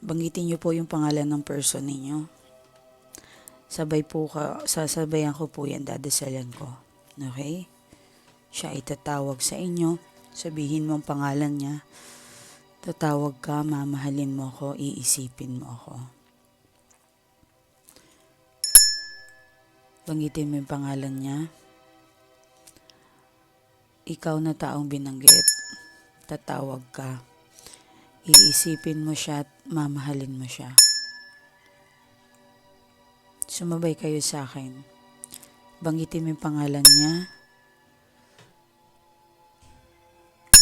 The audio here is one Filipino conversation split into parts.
banggitin niyo po yung pangalan ng person ninyo. Sabay po ka, sasabayan ko po yan, dadasalan ko. Okay? Siya itatawag sa inyo, sabihin mo ang pangalan niya. Tatawag ka, mamahalin mo ako, iisipin mo ako. Banggitin mo yung pangalan niya. Ikaw na taong binanggit. Tatawag ka. Iisipin mo siya at mamahalin mo siya. Sumabay kayo sa akin. Banggitin mo yung pangalan niya.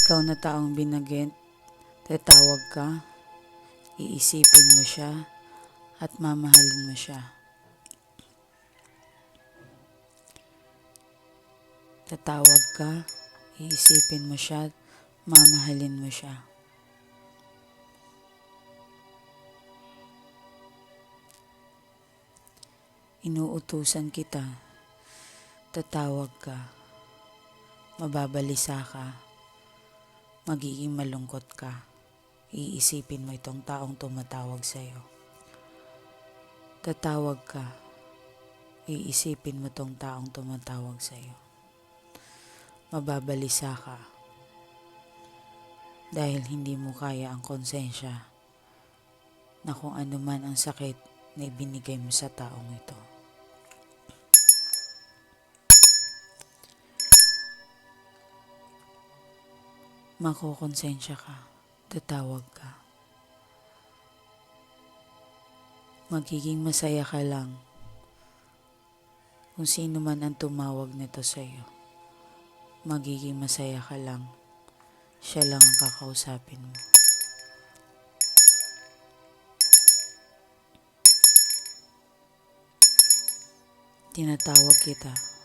Ikaw na taong binanggit. Tatawag ka. Iisipin mo siya at mamahalin mo siya. Tatawag ka, iisipin mo siya, mamahalin mo siya. Inuutusan kita, tatawag ka, mababalisa ka, magiging malungkot ka. Iisipin mo itong taong tumatawag sa iyo. Tatawag ka, iisipin mo itong taong tumatawag sa iyo mababalisa ka dahil hindi mo kaya ang konsensya na kung ano man ang sakit na ibinigay mo sa taong ito. Makokonsensya ka, tatawag ka. Magiging masaya ka lang kung sino man ang tumawag nito sa iyo magiging masaya ka lang. Siya lang ang kakausapin mo. Tinatawag kita.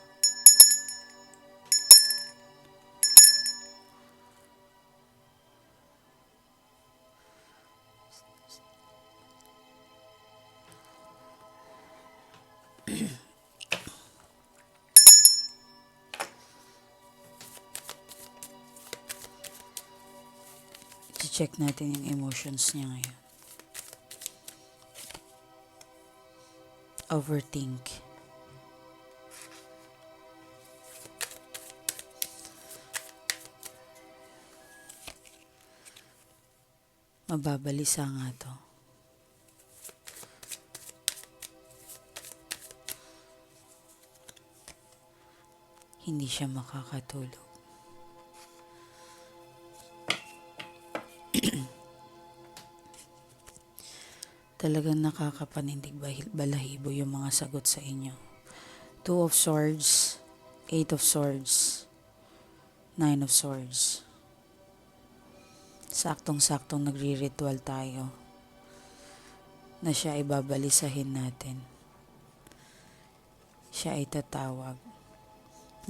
Check natin yung emotions niya ngayon. Overthink. Mababalisa nga to. Hindi siya makakatulog. Talagang nakakapanindig balahibo yung mga sagot sa inyo. Two of Swords, Eight of Swords, Nine of Swords. Saktong-saktong nagri-ritual tayo na siya ay babalisahin natin. Siya ay tatawag.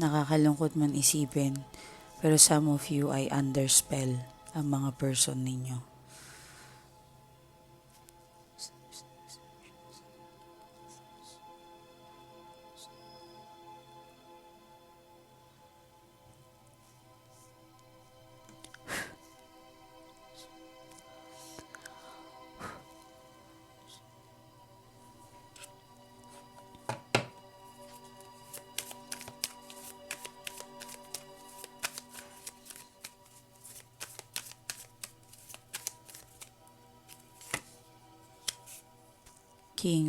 Nakakalungkot man isipin, pero some of you ay under spell ang mga person ninyo.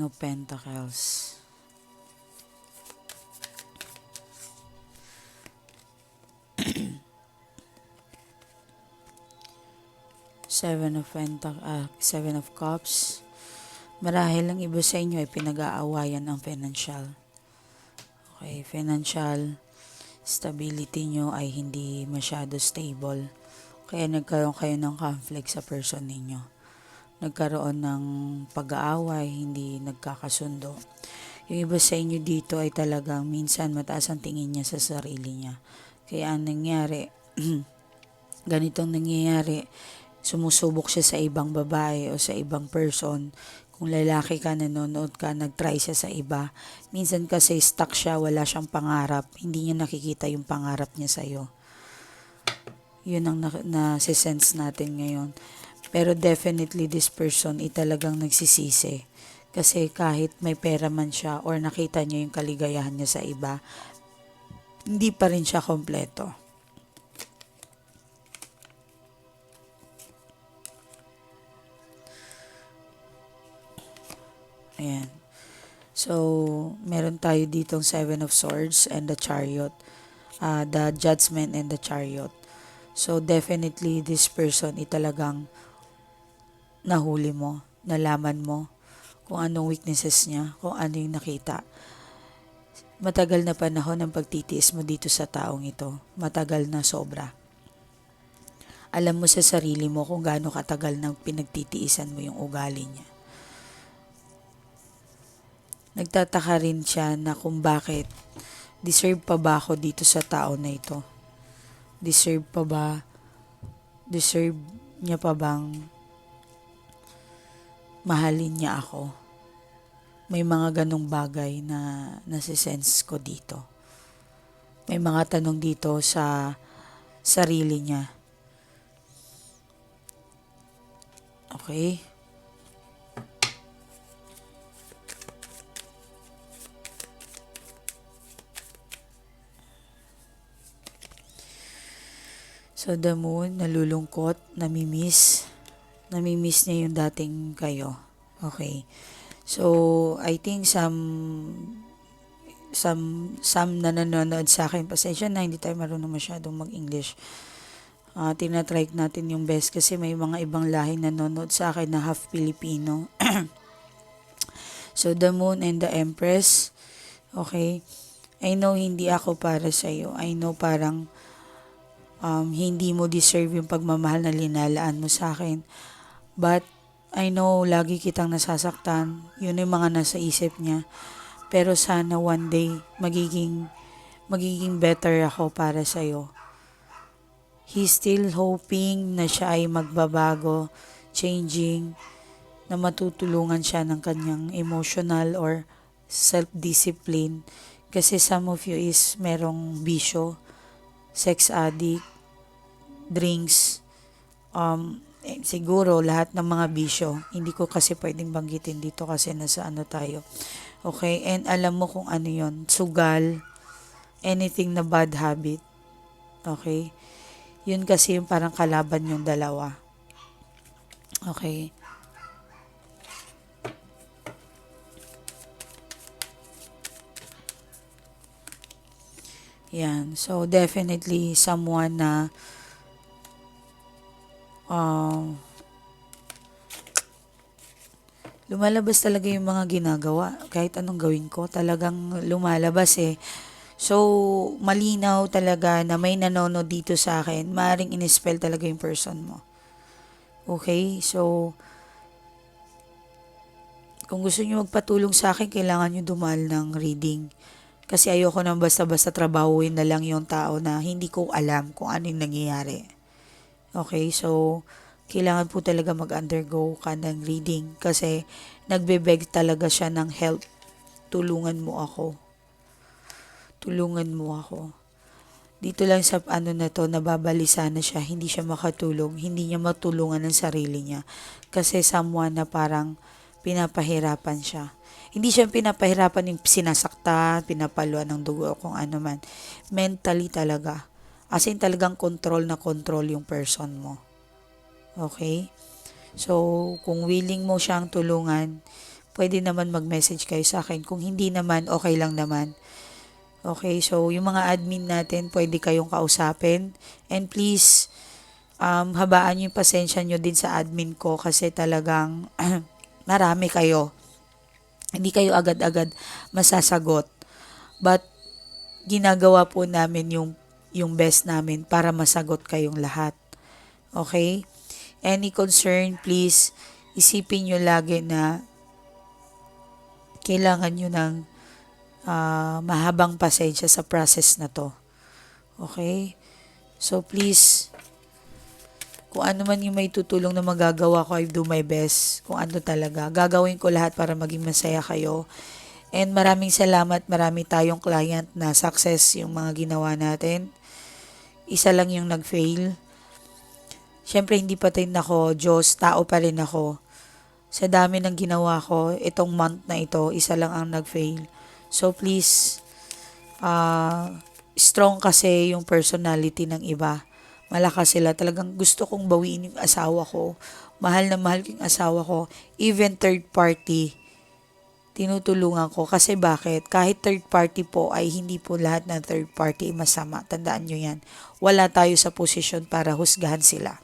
Of Pentacles. Seven of Pentac ah, Seven of Cups. Marahil ang iba sa inyo ay pinag-aawayan ng financial. Okay, financial stability nyo ay hindi masyado stable. Kaya nagkaroon kayo ng conflict sa person ninyo nagkaroon ng pag-aaway, hindi nagkakasundo. Yung iba sa inyo dito ay talagang minsan mataas ang tingin niya sa sarili niya. Kaya ang nangyari, ganitong nangyayari, sumusubok siya sa ibang babae o sa ibang person. Kung lalaki ka, nanonood ka, nag-try siya sa iba. Minsan kasi stuck siya, wala siyang pangarap. Hindi niya nakikita yung pangarap niya sa'yo. Yun ang na- na-sense natin ngayon. Pero definitely this person ay talagang nagsisisi. Kasi kahit may pera man siya or nakita niya yung kaligayahan niya sa iba, hindi pa rin siya kompleto. Ayan. So, meron tayo ditong Seven of Swords and the Chariot. Uh, the Judgment and the Chariot. So, definitely this person ay talagang nahuli mo, nalaman mo kung anong weaknesses niya, kung ano yung nakita. Matagal na panahon ang pagtitiis mo dito sa taong ito. Matagal na sobra. Alam mo sa sarili mo kung gaano katagal na pinagtitiisan mo yung ugali niya. Nagtataka rin siya na kung bakit deserve pa ba ako dito sa tao na ito. Deserve pa ba, deserve niya pa bang mahalin niya ako. May mga ganong bagay na nasisense ko dito. May mga tanong dito sa sarili niya. Okay? So the moon, nalulungkot, namimiss, namimiss niya yung dating kayo. Okay. So, I think some some some na nanonood sa akin, pasensya na, hindi tayo marunong masyadong mag-English. Uh, tinatry natin yung best kasi may mga ibang lahi na nanonood sa akin na half Filipino. so, the moon and the empress, okay, I know hindi ako para sa'yo. I know parang um, hindi mo deserve yung pagmamahal na linalaan mo sa akin. But, I know, lagi kitang nasasaktan. Yun yung mga nasa isip niya. Pero sana one day, magiging, magiging better ako para sa'yo. He's still hoping na siya ay magbabago, changing, na matutulungan siya ng kanyang emotional or self-discipline. Kasi some of you is merong bisyo, sex addict, drinks, um, eh, siguro lahat ng mga bisyo. Hindi ko kasi pwedeng banggitin dito kasi nasa ano tayo. Okay? And alam mo kung ano yon Sugal, anything na bad habit. Okay? Yun kasi yung parang kalaban yung dalawa. Okay? Yan. So, definitely someone na um, lumalabas talaga yung mga ginagawa. Kahit anong gawin ko, talagang lumalabas eh. So, malinaw talaga na may nanonood dito sa akin. Maring inispell talaga yung person mo. Okay? So, kung gusto niyo magpatulong sa akin, kailangan niyo dumal ng reading. Kasi ayoko nang basta-basta trabahuin na lang yung tao na hindi ko alam kung ano yung nangyayari. Okay, so kailangan po talaga mag-undergo ka ng reading kasi nagbe-beg talaga siya ng help. Tulungan mo ako. Tulungan mo ako. Dito lang sa ano na to, nababalisa na siya, hindi siya makatulong, hindi niya matulungan ng sarili niya. Kasi someone na parang pinapahirapan siya. Hindi siya pinapahirapan yung sinasaktan, pinapaluan ng dugo o kung ano man. Mentally talaga As in talagang control na control yung person mo. Okay? So, kung willing mo siyang tulungan, pwede naman mag-message kayo sa akin. Kung hindi naman, okay lang naman. Okay, so yung mga admin natin, pwede kayong kausapin. And please, um, habaan yung pasensya nyo din sa admin ko kasi talagang marami kayo. Hindi kayo agad-agad masasagot. But, ginagawa po namin yung yung best namin para masagot kayong lahat. Okay? Any concern, please, isipin nyo lagi na kailangan nyo ng uh, mahabang pasensya sa process na to. Okay? So, please, kung ano man yung may tutulong na magagawa ko, I do my best. Kung ano talaga. Gagawin ko lahat para maging masaya kayo. And maraming salamat, marami tayong client na success yung mga ginawa natin isa lang yung nag-fail. Siyempre, hindi pa din ako Diyos, tao pa rin ako. Sa dami ng ginawa ko, itong month na ito, isa lang ang nag-fail. So, please, ah, strong kasi yung personality ng iba. Malakas sila. Talagang gusto kong bawiin yung asawa ko. Mahal na mahal ko yung asawa ko. Even third party, tinutulungan ko. Kasi bakit? Kahit third party po ay hindi po lahat ng third party masama. Tandaan nyo yan. Wala tayo sa posisyon para husgahan sila.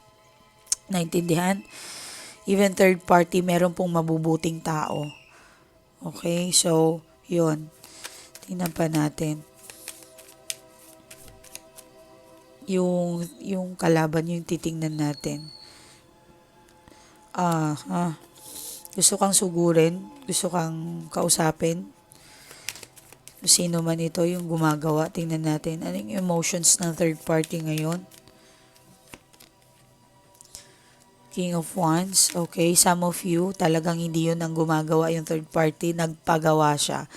Naintindihan? Even third party, meron pong mabubuting tao. Okay? So, yun. Tingnan pa natin. Yung, yung kalaban yung titingnan natin. Ah, ah. Gusto kang sugurin, gusto kang kausapin. Sino man ito yung gumagawa, tingnan natin. Anong emotions ng third party ngayon? King of Wands, okay. Some of you, talagang hindi yun ang gumagawa yung third party, nagpagawa siya.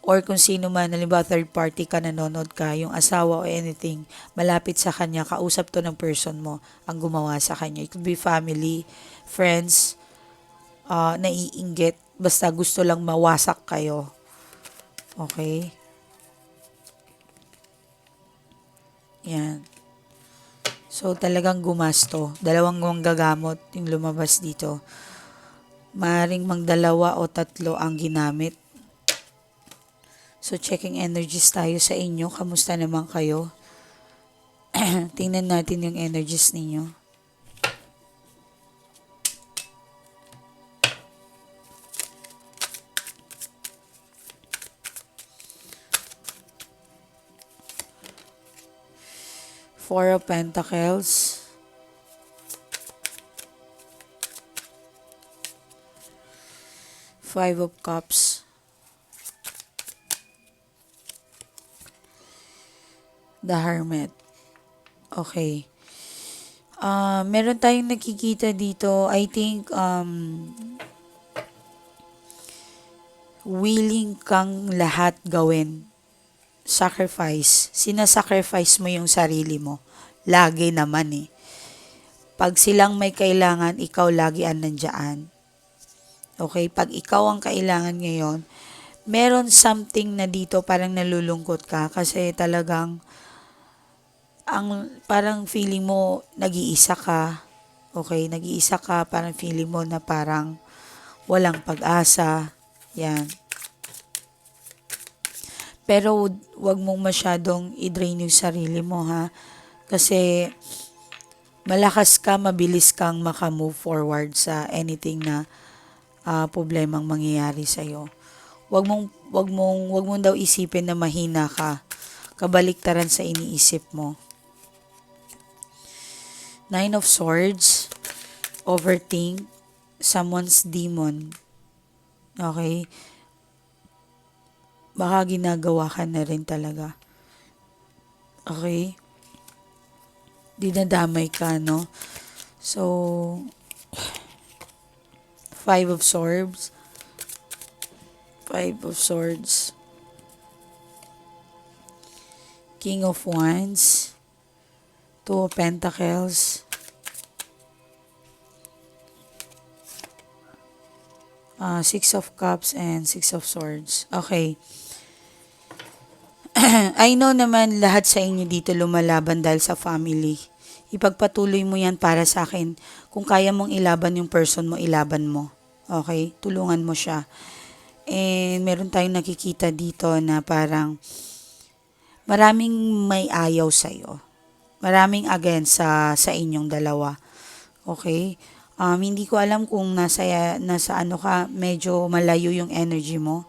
Or kung sino man, halimbawa third party ka, nanonood ka, yung asawa o anything, malapit sa kanya, kausap to ng person mo, ang gumawa sa kanya. It could be family, friends, uh, naiinggit, basta gusto lang mawasak kayo. Okay? Yan. So, talagang gumasto. Dalawang gagamot yung lumabas dito. Maring magdalawa o tatlo ang ginamit. So, checking energies tayo sa inyo. Kamusta naman kayo? Tingnan natin yung energies ninyo. Four of Pentacles. Five of Cups. The Hermit. Okay. Uh, meron tayong nakikita dito. I think um, willing kang lahat gawin sacrifice. Sinasacrifice mo yung sarili mo. Lagi naman eh. Pag silang may kailangan, ikaw lagi ang nandiyan. Okay? Pag ikaw ang kailangan ngayon, meron something na dito parang nalulungkot ka kasi talagang ang parang feeling mo nag-iisa ka. Okay, nag-iisa ka, parang feeling mo na parang walang pag-asa. Yan. Pero wag mong masyadong i-drain yung sarili mo ha. Kasi malakas ka, mabilis kang makamove forward sa anything na uh, problemang mangyayari sa iyo. Wag mong wag mong wag mong daw isipin na mahina ka. Kabaliktaran sa iniisip mo. Nine of Swords, overthink, someone's demon. Okay? Baka ginagawa ka na rin talaga. Okay? Dinadamay ka, no? So, Five of Swords. Five of Swords. King of Wands. Two of Pentacles. Uh, six of Cups and Six of Swords. Okay. I know naman lahat sa inyo dito lumalaban dahil sa family. Ipagpatuloy mo yan para sa akin. Kung kaya mong ilaban yung person mo, ilaban mo. Okay? Tulungan mo siya. And meron tayong nakikita dito na parang maraming may ayaw sa'yo. Maraming against sa, sa inyong dalawa. Okay? Um, hindi ko alam kung nasa, nasa ano ka, medyo malayo yung energy mo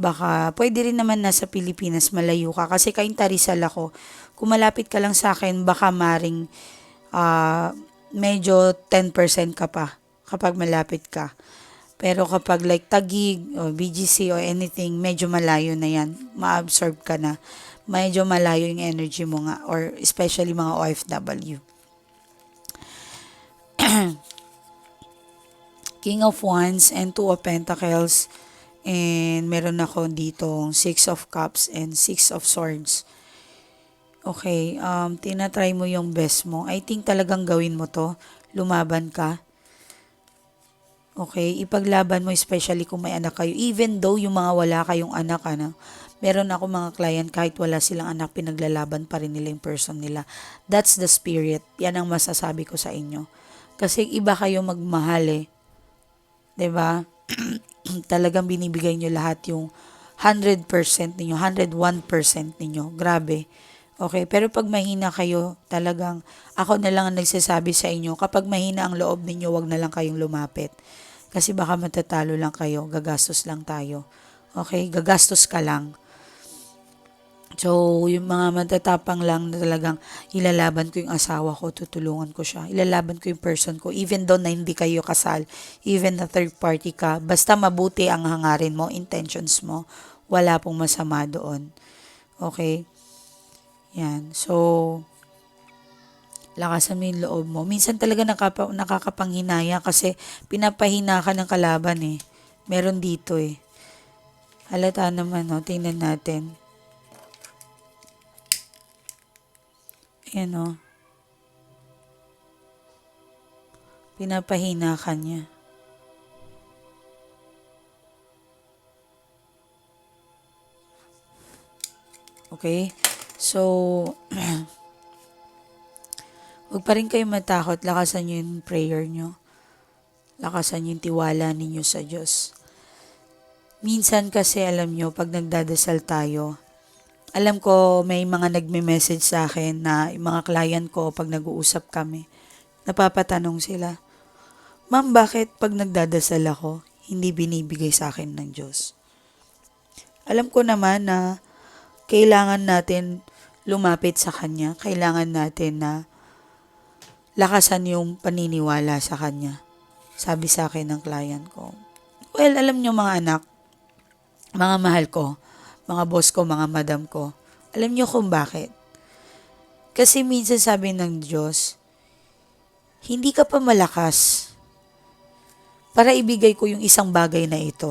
baka pwede rin naman nasa Pilipinas malayo ka. Kasi kayong tarisal ako. Kung malapit ka lang sa akin baka maring uh, medyo 10% ka pa kapag malapit ka. Pero kapag like Tagig o BGC o anything medyo malayo na yan. Ma-absorb ka na. Medyo malayo yung energy mo nga or especially mga OFW King of Wands and Two of Pentacles And meron ako dito Six of Cups and Six of Swords. Okay, um, tinatry mo yung best mo. I think talagang gawin mo to. lumaban ka. Okay? Ipaglaban mo especially kung may anak kayo. Even though yung mga wala kayong anak, ano, meron ako mga client kahit wala silang anak, pinaglalaban pa rin nila yung person nila. That's the spirit. Yan ang masasabi ko sa inyo. Kasi iba kayo magmahal eh. ba? Talagang binibigay nyo lahat yung 100% ninyo, 101% ninyo. Grabe. Okay, pero pag mahina kayo, talagang ako na lang ang nagsasabi sa inyo, kapag mahina ang loob ninyo, wag na lang kayong lumapit. Kasi baka matatalo lang kayo, gagastos lang tayo. Okay, gagastos ka lang. So, yung mga matatapang lang na talagang ilalaban ko yung asawa ko, tutulungan ko siya. Ilalaban ko yung person ko, even though na hindi kayo kasal, even na third party ka, basta mabuti ang hangarin mo, intentions mo, wala pong masama doon. Okay? Yan. So, lakasan mo yung loob mo. Minsan talaga nakapa, nakakapanghinaya kasi pinapahina ka ng kalaban eh. Meron dito eh. Halata naman, no? Tingnan natin. Ayan, o. Pinapahina ka niya. Okay? So, huwag pa rin kayo matakot. Lakasan nyo yung prayer nyo. Lakasan nyo yung tiwala ninyo sa Diyos. Minsan kasi, alam nyo, pag nagdadasal tayo, alam ko may mga nagme-message sa akin na yung mga client ko pag nag-uusap kami, napapatanong sila, Ma'am, bakit pag nagdadasal ako, hindi binibigay sa akin ng Diyos? Alam ko naman na kailangan natin lumapit sa Kanya. Kailangan natin na lakasan yung paniniwala sa Kanya. Sabi sa akin ng client ko. Well, alam nyo mga anak, mga mahal ko, mga boss ko, mga madam ko. Alam niyo kung bakit? Kasi minsan sabi ng Diyos, hindi ka pa malakas para ibigay ko yung isang bagay na ito.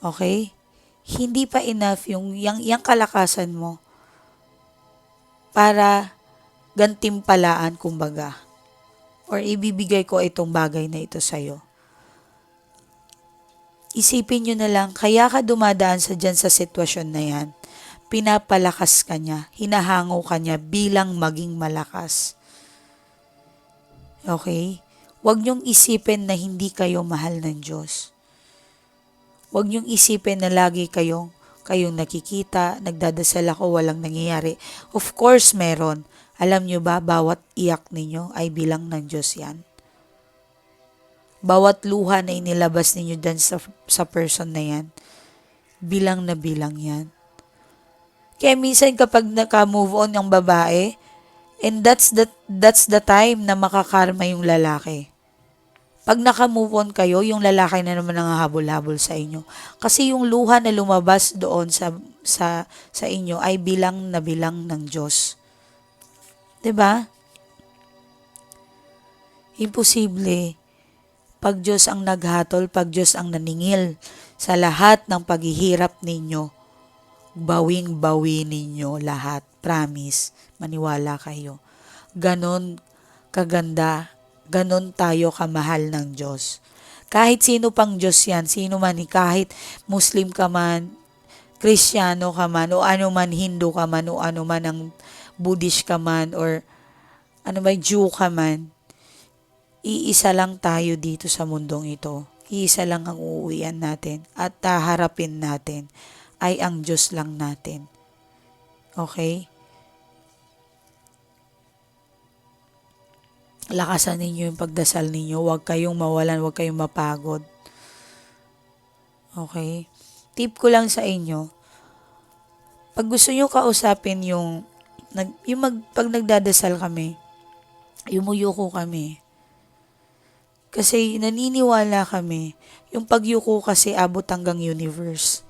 Okay? Hindi pa enough yung yang, yang kalakasan mo para gantimpalaan kumbaga or ibibigay ko itong bagay na ito sa'yo isipin nyo na lang, kaya ka dumadaan sa dyan sa sitwasyon na yan, pinapalakas ka niya, hinahango ka niya bilang maging malakas. Okay? Huwag niyong isipin na hindi kayo mahal ng Diyos. Huwag niyong isipin na lagi kayong, kayong nakikita, nagdadasal ako, walang nangyayari. Of course, meron. Alam niyo ba, bawat iyak ninyo ay bilang ng Diyos yan bawat luha na inilabas ninyo dyan sa, sa person na yan, bilang na bilang yan. Kaya minsan kapag naka-move on yung babae, and that's the, that's the time na makakarma yung lalaki. Pag naka-move on kayo, yung lalaki na naman ang habol-habol sa inyo. Kasi yung luha na lumabas doon sa, sa, sa inyo ay bilang na bilang ng Diyos. 'Di ba? Imposible pag Diyos ang naghatol, pag Diyos ang naningil sa lahat ng paghihirap ninyo, bawing-bawi ninyo lahat. Promise, maniwala kayo. Ganon kaganda, ganon tayo kamahal ng Diyos. Kahit sino pang Diyos yan, sino man, kahit Muslim ka man, Kristiyano ka man, o ano man, Hindu ka man, o ano man ang Buddhist ka man, or ano ba, Jew ka man, iisa lang tayo dito sa mundong ito. Iisa lang ang uuwian natin at taharapin natin ay ang Diyos lang natin. Okay? Lakasan ninyo yung pagdasal ninyo. Huwag kayong mawalan, huwag kayong mapagod. Okay? Tip ko lang sa inyo, pag gusto nyo kausapin yung, yung mag, pag nagdadasal kami, yumuyuko kami, kasi naniniwala kami, yung pagyuko kasi abot hanggang universe.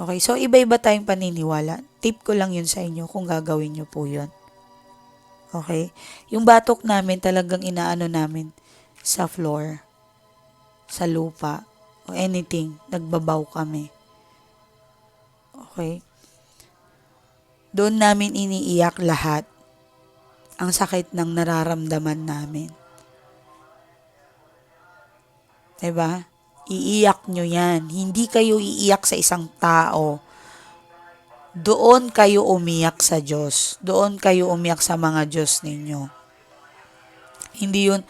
Okay, so iba-iba tayong paniniwala. Tip ko lang yun sa inyo kung gagawin nyo po yun. Okay? Yung batok namin talagang inaano namin sa floor, sa lupa, o anything, nagbabaw kami. Okay? Doon namin iniiyak lahat. ang sakit ng nararamdaman namin. 'Di ba? Iiyak nyo yan. Hindi kayo iiyak sa isang tao. Doon kayo umiyak sa Diyos. Doon kayo umiyak sa mga Diyos ninyo. Hindi yun,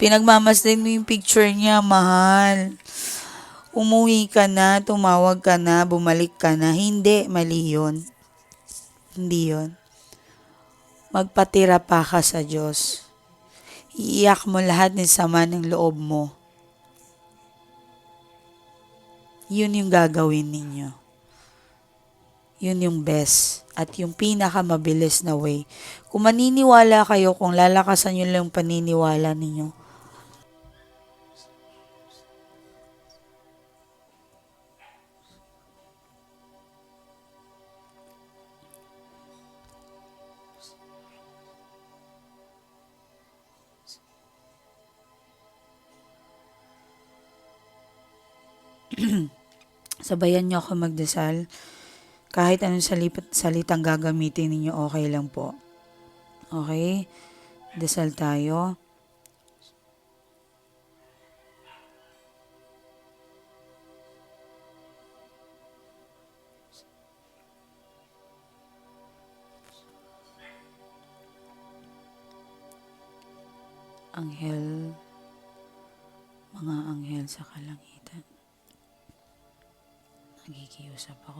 pinagmamasdan mo yung picture niya, mahal. Umuwi ka na, tumawag ka na, bumalik ka na. Hindi, mali yun. Hindi yun. Magpatira pa ka sa Diyos. Iiyak mo lahat ng sama ng loob mo. Yun yung gagawin ninyo. Yun yung best at yung pinakamabilis na way. Kung maniniwala kayo, kung lalakasan nyo lang yung paniniwala ninyo, sabayan nyo ako magdasal. Kahit anong salipat, salitang gagamitin ninyo, okay lang po. Okay? Dasal tayo.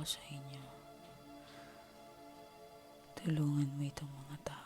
Ako sa inyo. Tulungan mo itong mga tao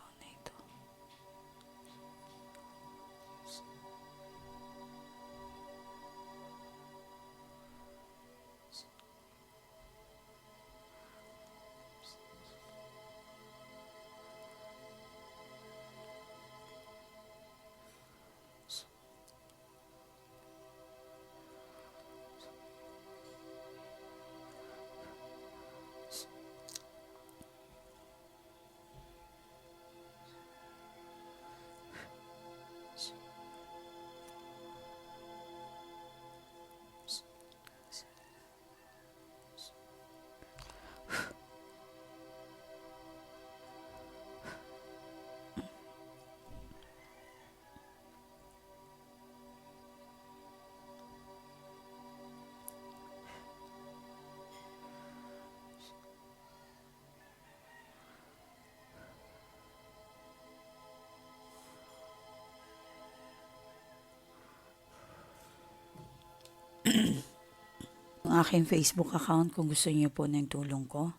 ang aking Facebook account kung gusto niyo po ng tulong ko.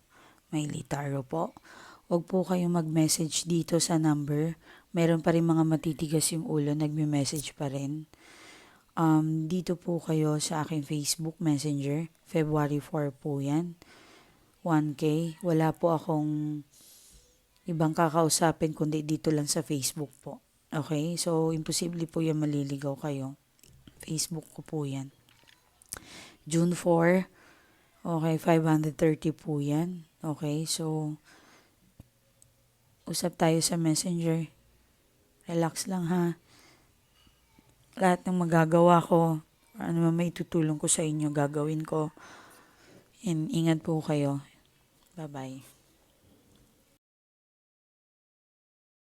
May Litaro po. Huwag po kayong mag-message dito sa number. Meron pa rin mga matitigas yung ulo, nagme-message pa rin. Um, dito po kayo sa aking Facebook Messenger. February 4 po yan. 1K. Wala po akong ibang kakausapin kundi dito lang sa Facebook po. Okay? So, imposible po yan maliligaw kayo. Facebook ko po yan. June 4. Okay, 530 po yan. Okay, so usap tayo sa messenger. Relax lang ha. Lahat ng magagawa ko, ano man may tutulong ko sa inyo, gagawin ko. And ingat po kayo. Bye-bye.